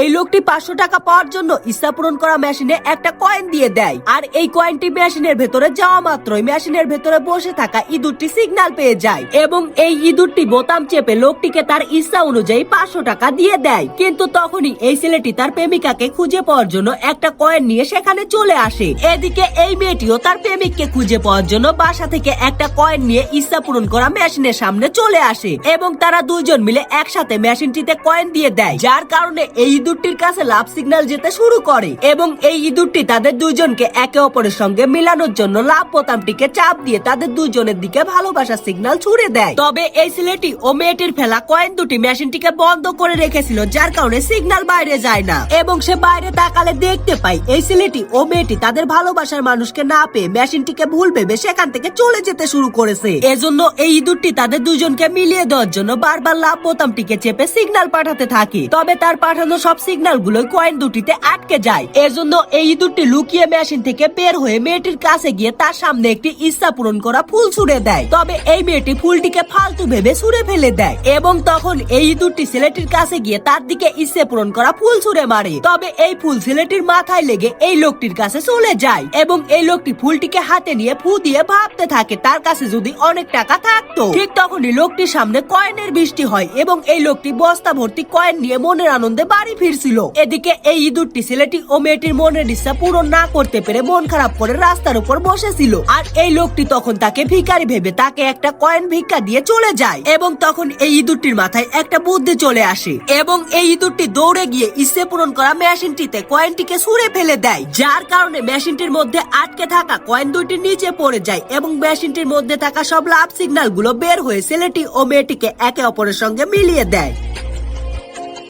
এই লোকটি পাঁচশো টাকা পাওয়ার জন্য ইচ্ছা পূরণ করা মেশিনে একটা কয়েন দিয়ে দেয়। আর এই কয়েনটি মেশিনের ভেতরে যাওয়া মাত্রই মেশিনের ভেতরে বসে থাকা ইঁদুরটি সিগন্যাল পেয়ে যায় এবং এই ইঁদুরটি বোতাম চেপে লোকটিকে তার ইচ্ছা অনুযায়ী পাঁচশো টাকা দিয়ে দেয়। কিন্তু তখনই এই ছেলেটি তার প্রেমিকাকে খুঁজে পাওয়ার জন্য একটা কয়েন নিয়ে সেখানে চলে আসে। এদিকে এই মেয়েটিও তার প্রেমিককে খুঁজে পাওয়ার জন্য বাসা থেকে একটা কয়েন নিয়ে ইচ্ছা পূরণ করা মেশিনের সামনে চলে আসে এবং তারা দুইজন মিলে একসাথে মেশিনটিতে কয়েন দিয়ে দেয়। যার কারণে এই ইঁদুরটির কাছে লাভ সিগন্যাল যেতে শুরু করে এবং এই ইঁদুরটি তাদের দুইজনকে একে অপরের সঙ্গে মিলানোর জন্য লাভ বোতামটিকে চাপ দিয়ে তাদের দুইজনের দিকে ভালোবাসার সিগন্যাল ছুড়ে দেয়। তবে এই ছেলেটি ও মেয়েটির ফেলা কয়েন দুটি মেশিনটিকে বন্ধ করে রেখেছিল, যার কারণে সিগন্যাল বাইরে যায় না। এবং সে বাইরে তাকালে দেখতে পাই এই ছেলেটি ও মেয়েটি তাদের ভালোবাসার মানুষকে না পেয়ে মেশিনটিকে ভুল ভেবে সেখান থেকে চলে যেতে শুরু করেছে। এজন্য এই ইঁদুরটি তাদের দুজনকে মিলিয়ে দেওয়ার জন্য বারবার লাভ বোতামটিকে চেপে সিগন্যাল পাঠাতে থাকে। তবে তার পাঠানো সব সিগন্যালগুলো কয়েন দুটিতে আটকে যায়। এজন্য এই ইঁদুরটি লুকিয়ে মেশিন থেকে বের হয়ে মেয়েটির কাছে গিয়ে তার সামনে একটি ইচ্ছা পূরণ করা ফুল ছুড়ে দেয়। তবে এই মেয়েটি ফুলটিকে ফালতু ভেবে ছুড়ে ফেলে দেয় এবং তখন এই ইঁদুরটি ছেলেটির কাছে গিয়ে তার দিকে ইচ্ছে পূরণ করা ফুল ছুড়ে মারে। তবে এই ফুল ছেলেটির মাথায় লেগে এই লোকটির কাছে চলে যায় এবং এই লোকটি ফুলটিকে হাতে নিয়ে ফু দিয়ে ভাবতে থাকে তার কাছে যদি অনেক টাকা থাকতো। ঠিক তখনই লোকটির সামনে কয়েনের বৃষ্টি হয় এবং এই লোকটি বস্তা ভর্তি কয়েন নিয়ে মনের আনন্দে বাড়ি ফিরছিল। এদিকে এই ইঁদুরটি ছেলেটি ও মেয়েটির মনের ইচ্ছা পূরণ না করতে পেরে মন খারাপ করে রাস্তার উপর বসেছিল। আর এই লোকটি তখন তাকে ভিকারি ভেবে তাকে একটা কয়েন ভিক্ষা দিয়ে চলে যায় এবং তখন এই ইঁদুরটির মাথায় একটা বুদ্ধি চলে আসে এবং এই ইঁদুরটি দৌড়ে গিয়ে ইচ্ছে পূরণ করা মেশিনটিতে কয়েনটিকে ছুঁড়ে ফেলে দেয়। যার কারণে মেশিনটির মধ্যে আটকে থাকা কয়েন দুটি নিচে পড়ে যায় এবং মেশিনটির মধ্যে থাকা সব লাভ সিগন্যালগুলো বের হয়ে ছেলেটি ও মেয়েটিকে একে অপরের সঙ্গে মিলিয়ে দেয়।